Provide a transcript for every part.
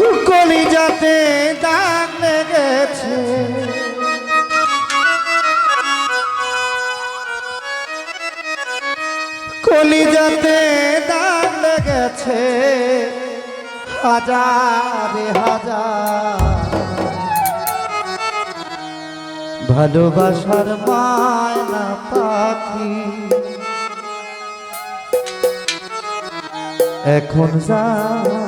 কলিজাতে দাগ লেগেছে। কলিজাতে দাগ লেগেছে। হাজারে হাজার। ভালোবাসার মায়না পাখি। এখন জানি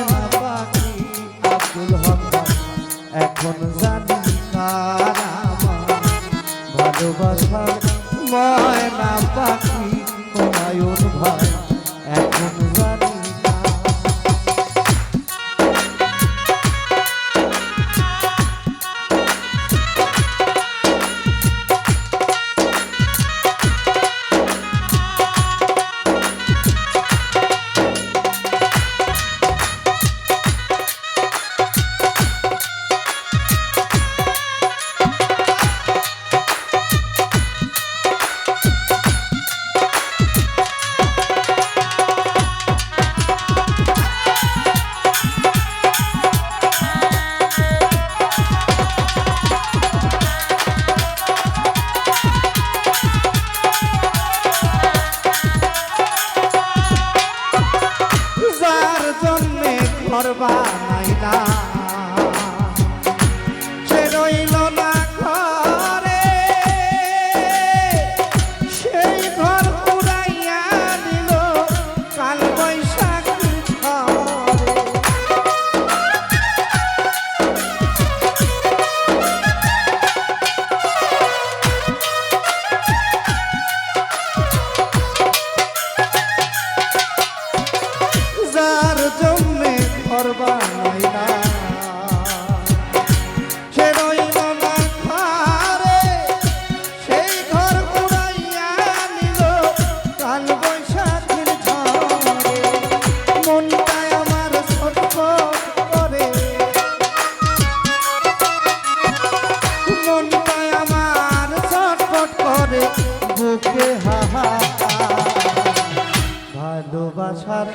ভালোবাসার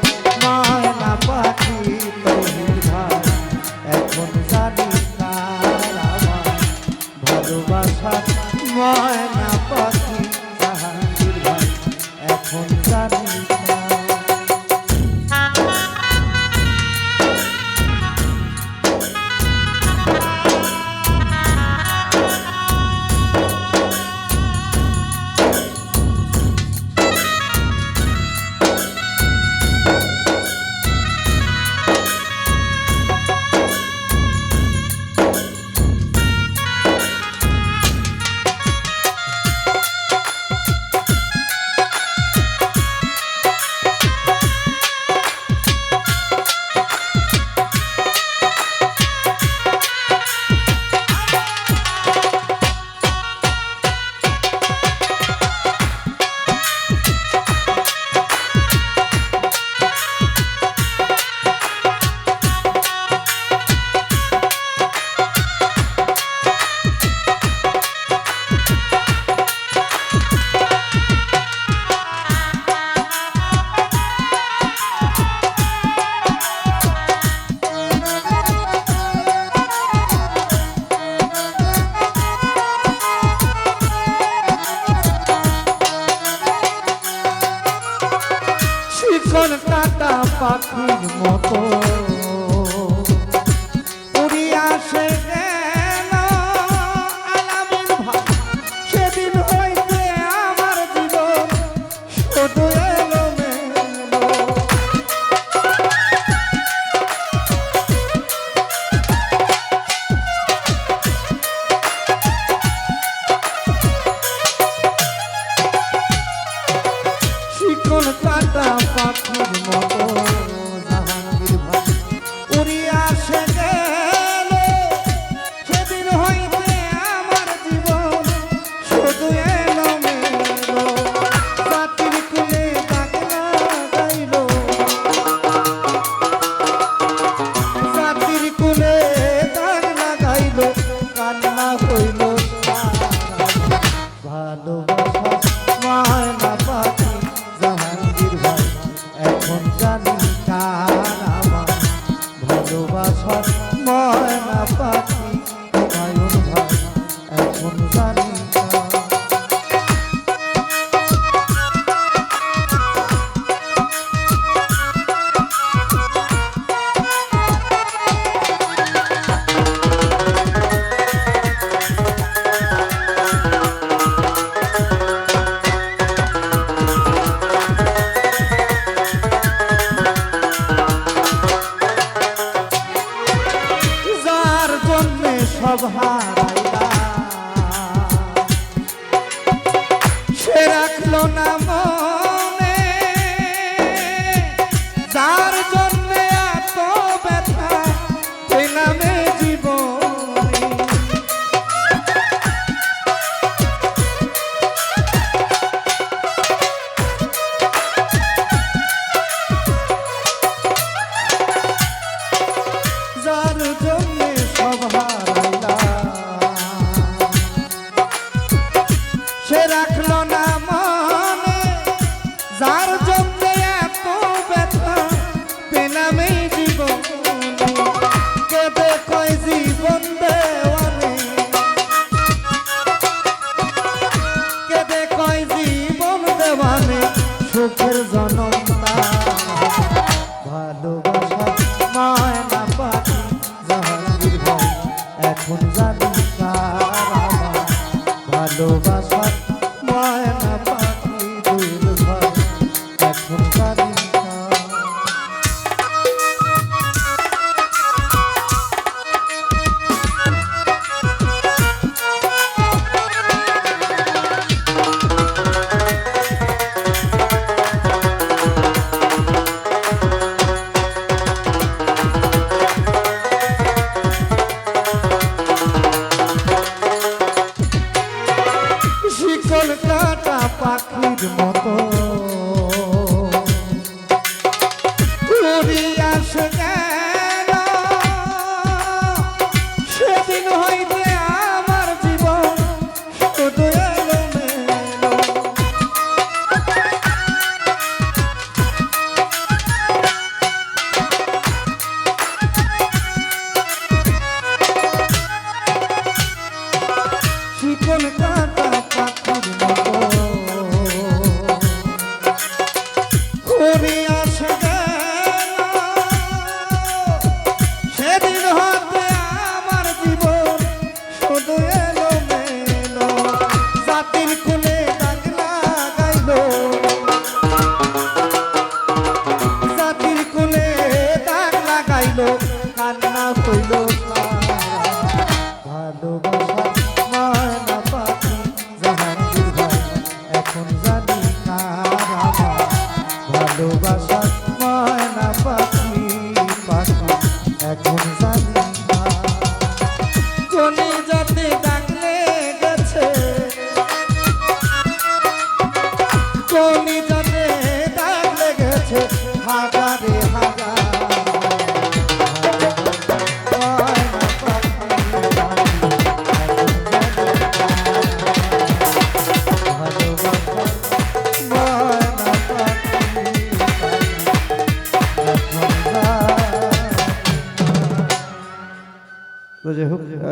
ময়না পাখি তৈরি ভাই এখন জানি ভালোবাসার ময়না এলো মেলো শিকল কাটা পাখির মতো। ময়না পাখি una ভালোবাসা